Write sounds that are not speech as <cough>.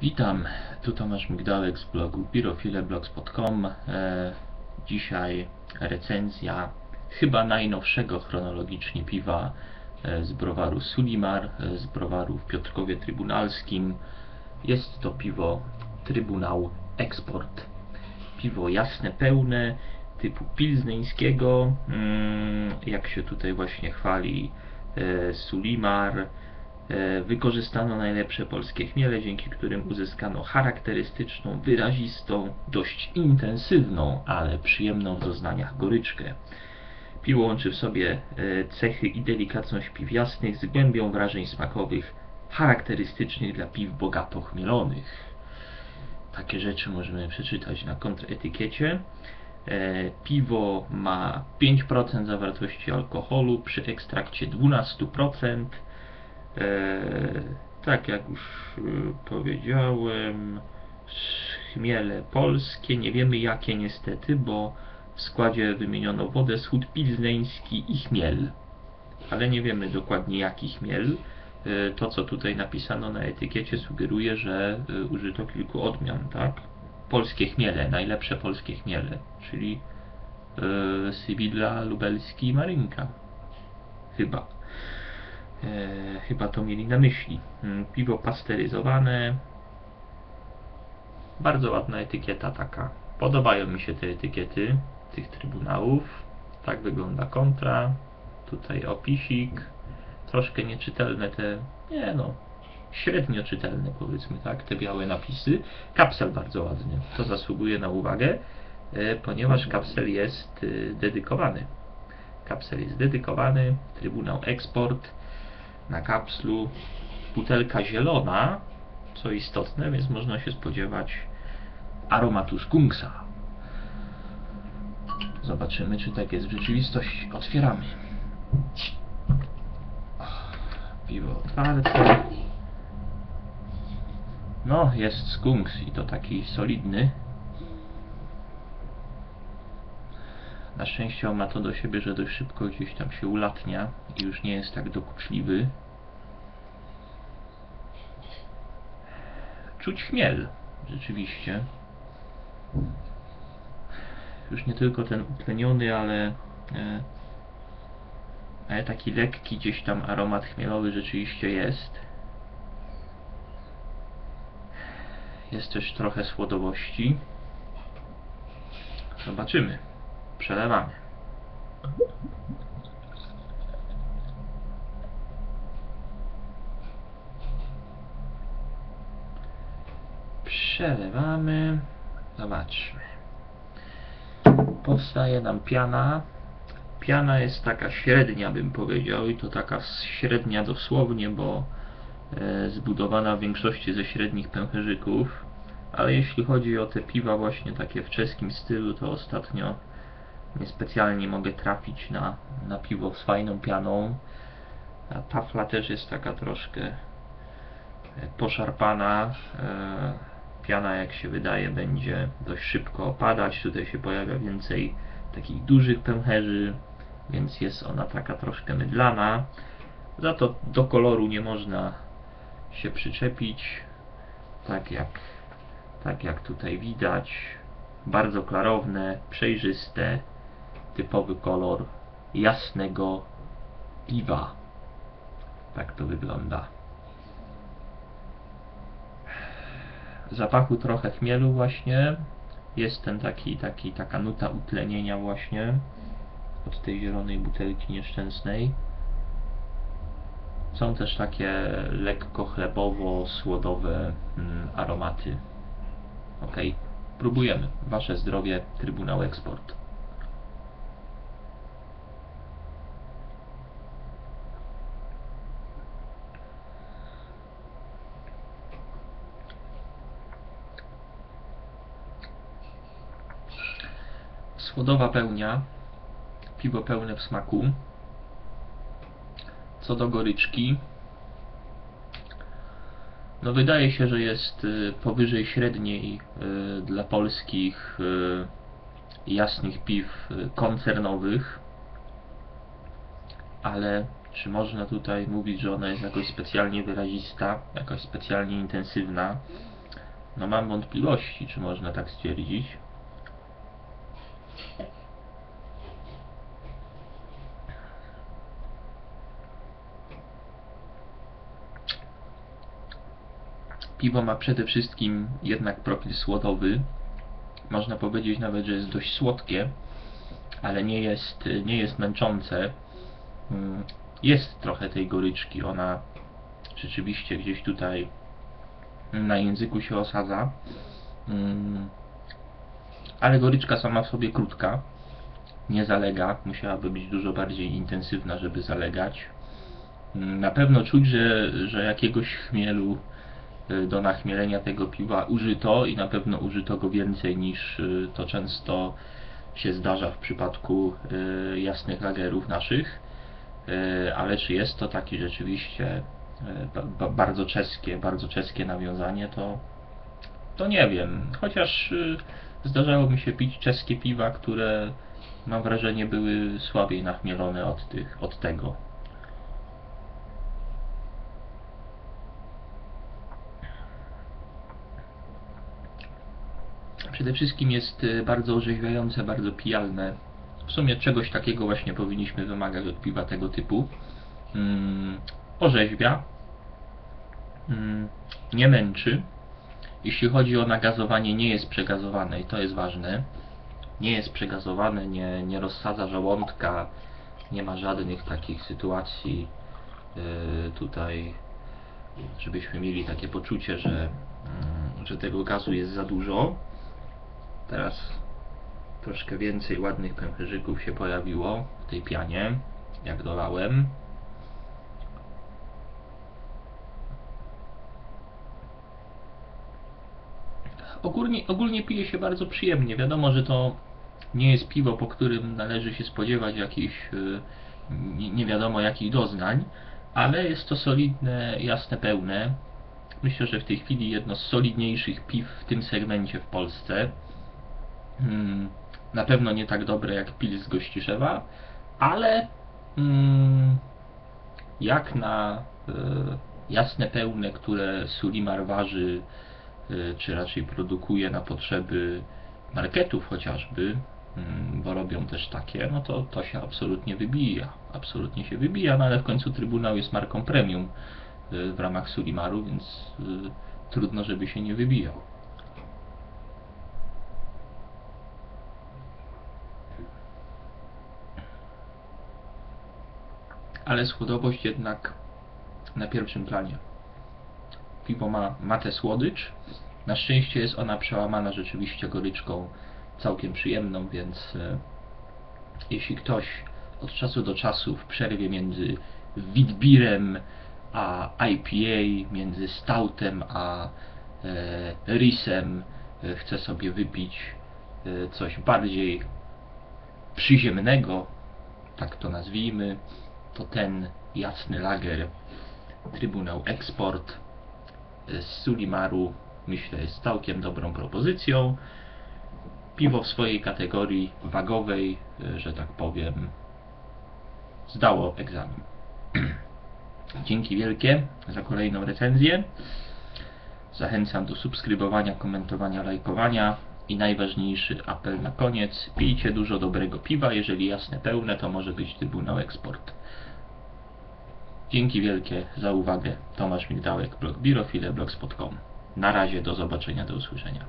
Witam, tu Tomasz Migdałek z blogu pirofileblogs.com. E, dzisiaj recenzja chyba najnowszego chronologicznie piwa e, z browaru Sulimar, e, z browaru w Piotrkowie Trybunalskim. Jest to piwo Trybunał Eksport. Piwo jasne, pełne, typu pilzneńskiego, mm, jak się tutaj właśnie chwali Sulimar. E, Wykorzystano najlepsze polskie chmiele, dzięki którym uzyskano charakterystyczną, wyrazistą, dość intensywną, ale przyjemną w doznaniach goryczkę. Piwo łączy w sobie e, cechy i delikatność piw jasnych z głębią wrażeń smakowych, charakterystycznych dla piw bogato chmielonych. Takie rzeczy możemy przeczytać na kontraetykiecie. E, Piwo ma 5% zawartości alkoholu przy ekstrakcie 12%. E, tak jak już e, powiedziałem, chmiele polskie, nie wiemy jakie niestety, bo w składzie wymieniono wodę, schód pilzneński i chmiel. Ale nie wiemy dokładnie jaki chmiel. E, To co tutaj napisano na etykiecie sugeruje, że użyto kilku odmian, tak? Polskie chmiele, najlepsze polskie chmiele, czyli Sybilla, Lubelski i Marynka. Chyba. E, chyba to mieli na myśli. Mm, Piwo pasteryzowane. Bardzo ładna etykieta taka. Podobają mi się te etykiety tych trybunałów. Tak wygląda kontra. Tutaj opisik. Troszkę nieczytelne te, nie no, średnio czytelne powiedzmy tak, te białe napisy. Kapsel bardzo ładny. To zasługuje na uwagę, e, ponieważ kapsel jest e, dedykowany. Kapsel jest dedykowany, Trybunał Eksport na kapslu butelka zielona, co istotne, więc można się spodziewać aromatu skunksa. Zobaczymy, czy tak jest w rzeczywistości. Otwieramy. Piwo otwarte. No, jest skunks i to taki solidny. Na szczęście on ma to do siebie, że dość szybko gdzieś tam się ulatnia i już nie jest tak dokuczliwy. Czuć chmiel, rzeczywiście. Już nie tylko ten utleniony, ale, e, ale taki lekki gdzieś tam aromat chmielowy rzeczywiście jest. Jest też trochę słodowości. Zobaczymy. Przelewamy. Przelewamy. Zobaczmy. Powstaje nam piana. Piana jest taka średnia, bym powiedział, i to taka średnia dosłownie, bo e, zbudowana w większości ze średnich pęcherzyków. Ale jeśli chodzi o te piwa właśnie takie w czeskim stylu, to ostatnio niespecjalnie mogę trafić na, na piwo z fajną pianą. A tafla też jest taka troszkę e, poszarpana. E, Piana, jak się wydaje, będzie dość szybko opadać. Tutaj się pojawia więcej takich dużych pęcherzy, więc jest ona taka troszkę mydlana. Za to do koloru nie można się przyczepić. Tak jak, tak jak tutaj widać. Bardzo klarowne, przejrzyste, typowy kolor jasnego piwa. Tak to wygląda. Zapachu trochę chmielu właśnie. Jest ten taki, taki, taka nuta utlenienia właśnie od tej zielonej butelki nieszczęsnej. Są też takie lekko chlebowo-słodowe mm, aromaty. Ok, próbujemy. Wasze zdrowie, Trybunał Eksport. Słodowa pełnia, piwo pełne w smaku. Co do goryczki, no wydaje się, że jest y, powyżej średniej y, dla polskich y, jasnych piw koncernowych, ale czy można tutaj mówić, że ona jest jakoś specjalnie wyrazista, jakoś specjalnie intensywna? No mam wątpliwości, czy można tak stwierdzić. Piwo ma przede wszystkim jednak profil słodowy. Można powiedzieć nawet, że jest dość słodkie, ale nie jest, nie jest męczące. Mm, Jest trochę tej goryczki, ona rzeczywiście gdzieś tutaj na języku się osadza. Mm, Ale goryczka sama w sobie krótka, nie zalega, musiałaby być dużo bardziej intensywna, żeby zalegać. Mm, Na pewno czuć, że, że jakiegoś chmielu do nachmielenia tego piwa użyto i na pewno użyto go więcej niż y, to często się zdarza w przypadku y, jasnych lagerów naszych. Y, Ale czy jest to taki rzeczywiście y, ba- ba- bardzo czeskie, bardzo czeskie nawiązanie, to, to nie wiem. Chociaż y, zdarzało mi się pić czeskie piwa, które mam wrażenie były słabiej nachmielone od, tych, od tego. Przede wszystkim jest y, bardzo orzeźwiające, bardzo pijalne. W sumie czegoś takiego właśnie powinniśmy wymagać od piwa tego typu. Mm, orzeźwia, mm, nie męczy. Jeśli chodzi o nagazowanie, nie jest przegazowane i to jest ważne. Nie jest przegazowane, nie, nie rozsadza żołądka, nie ma żadnych takich sytuacji y, tutaj, żebyśmy mieli takie poczucie, że, mm, że tego gazu jest za dużo. Teraz troszkę więcej ładnych pęcherzyków się pojawiło w tej pianie, jak dolałem. Ogólnie, ogólnie pije się bardzo przyjemnie. Wiadomo, że to nie jest piwo, po którym należy się spodziewać jakichś y, nie, wiadomo jakich doznań, ale jest to solidne, jasne, pełne. Myślę, że w tej chwili jedno z solidniejszych piw w tym segmencie w Polsce. Mm, Na pewno nie tak dobre jak Pils z Gościszewa, ale mm, jak na y, jasne, pełne, które Sulimar waży, y, czy raczej produkuje na potrzeby marketów chociażby, mm, bo robią też takie, no to to się absolutnie wybija. Absolutnie się wybija, no ale w końcu Trybunał jest marką premium y, w ramach Sulimaru, więc trudno, żeby się nie wybijał. Ale słodowość jednak na pierwszym planie. Piwo ma, ma tę słodycz. Na szczęście jest ona przełamana rzeczywiście goryczką całkiem przyjemną, więc e, jeśli ktoś od czasu do czasu w przerwie między Witbirem a IPA, między Stoutem a e, Risem e, chce sobie wypić e, coś bardziej przyziemnego, tak to nazwijmy, to ten jasny lager Trybunał Export z Sulimaru myślę jest całkiem dobrą propozycją. Piwo w swojej kategorii wagowej, że tak powiem, zdało egzamin. <clears throat> Dzięki wielkie za kolejną recenzję. Zachęcam do subskrybowania, komentowania, lajkowania i najważniejszy apel na koniec. Pijcie dużo dobrego piwa, jeżeli jasne pełne, to może być Trybunał Eksport. Dzięki wielkie za uwagę. Tomasz Migdałek, blog Birofile, blogspot.com. Na razie, do zobaczenia, do usłyszenia.